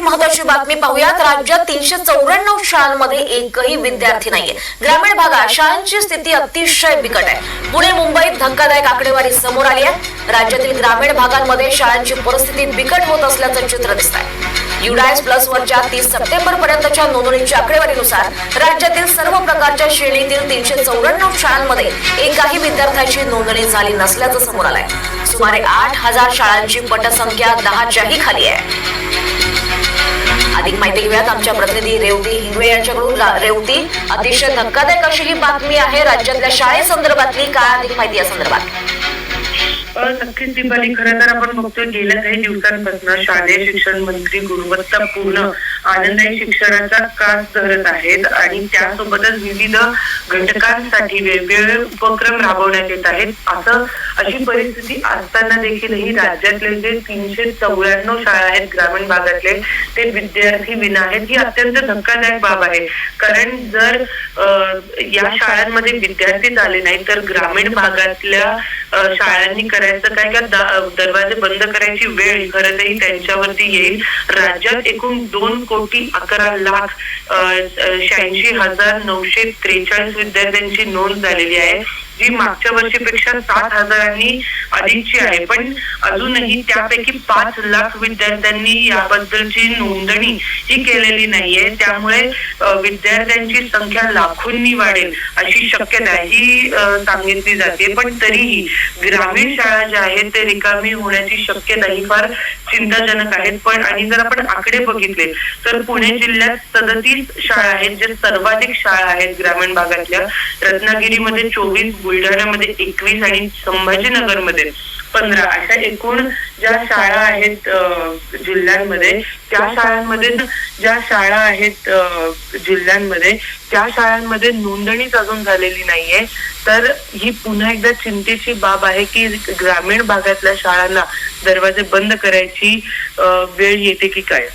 एक महत्वाची बातमी पाहूयात. राज्यात तीनशे चौऱ्याण्णव शाळांमध्ये एकही विद्यार्थी नाहीये. ग्रामीण भागात शाळांची स्थिती अतिशय बिकट आहे. पुणे मुंबईत धक्कादायक आकडेवारी समोर आली आहे. राज्यातील ग्रामीण भागांमध्ये शाळांची परिस्थिती बिकट होत असल्याचं चित्र दिसत आहे युडायस प्लस वरच्या तीस सप्टेंबर पर्यंतच्या नोंदणीच्या आकडेवारीनुसार राज्यातील सर्व प्रकारच्या श्रेणीतील तीनशे चौऱ्याण्णव शाळांमध्ये एकाही विद्यार्थ्याची नोंदणी झाली नसल्याचं समोर आलंय. सुमारे आठ हजार शाळांची पटसंख्या दहाच्याही खाली आहे. अधिक माहिती घेऊयात. आमच्या प्रतिनिधी रेवती हिंगवे यांच्याकडून. रेवती अतिशय धक्कादायक अशी ही बातमी आहे. राज्यातल्या शाळेसंदर्भातली काय अधिक माहिती या संदर्भात? नक्कीच दीपाली खरं तर आपण बघतोय गेल्या काही दिवसांपासून शालेय शिक्षण मंत्री गुणवत्तापूर्ण आनंदाई शिक्षणाचा कास धरत आहेत आणि त्यासोबतच विविध घटकांसाठी वेगवेगळे उपक्रम राबवण्यात येत आहेत. असं अशी परिस्थिती असताना देखीलही राज्यातले जे तीनशे चौऱ्याण्णव शाळा आहेत ग्रामीण भागातले ते विद्यार्थी विना आहेत ही अत्यंत धक्कादायक बाब आहे. कारण जर अ, या शाळांमध्ये विद्यार्थीच आले नाही तर ग्रामीण भागातल्या शाळांनी करायचं काय का दरवाजे बंद करायची वेळ खरंतरी त्यांच्यावरती येईल. राज्यात एकूण दोन कोटी अकरा लाख शहाऐंशी हजार नऊशे त्रेचाळीस विद्यार्थ्यांची नोंद झालेली आहे जी मागच्या वर्षीपेक्षा सात हजारांनी अधिकची आहे. पण अजूनही त्यापैकी पाच लाख विद्यार्थ्यांनी याबद्दलची नोंदणी ही केलेली नाहीये. त्यामुळे विद्यार्थ्यांची संख्या लाखोंनी वाढेल अशी शक्यता ही सांगितली जाते. पण तरीही ग्रामीण शाळा ज्या आहेत ते रिकामी होण्याची शक्यता ही फार चिंताजनक आहेत. पण आणि जर आपण आकडे बघितले तर पुणे जिल्ह्यात सदतीस शाळा आहेत जे सर्वाधिक शाळा आहेत ग्रामीण भागातल्या. रत्नागिरीमध्ये चोवीस बुलढाण्यामध्ये एकवीस आणि संभाजीनगरमध्ये पंधरा. अशा एकूण ज्या शाळा आहेत जिल्ह्यांमध्ये त्या शाळांमध्ये ज्या शाळा आहेत जिल्ह्यांमध्ये त्या शाळांमध्ये नोंदणीच अजून झालेली नाहीये. तर ही पुन्हा एकदा चिंतेची बाब आहे की ग्रामीण भागातल्या शाळांना दरवाजे बंद करायची वेळ येते की काय?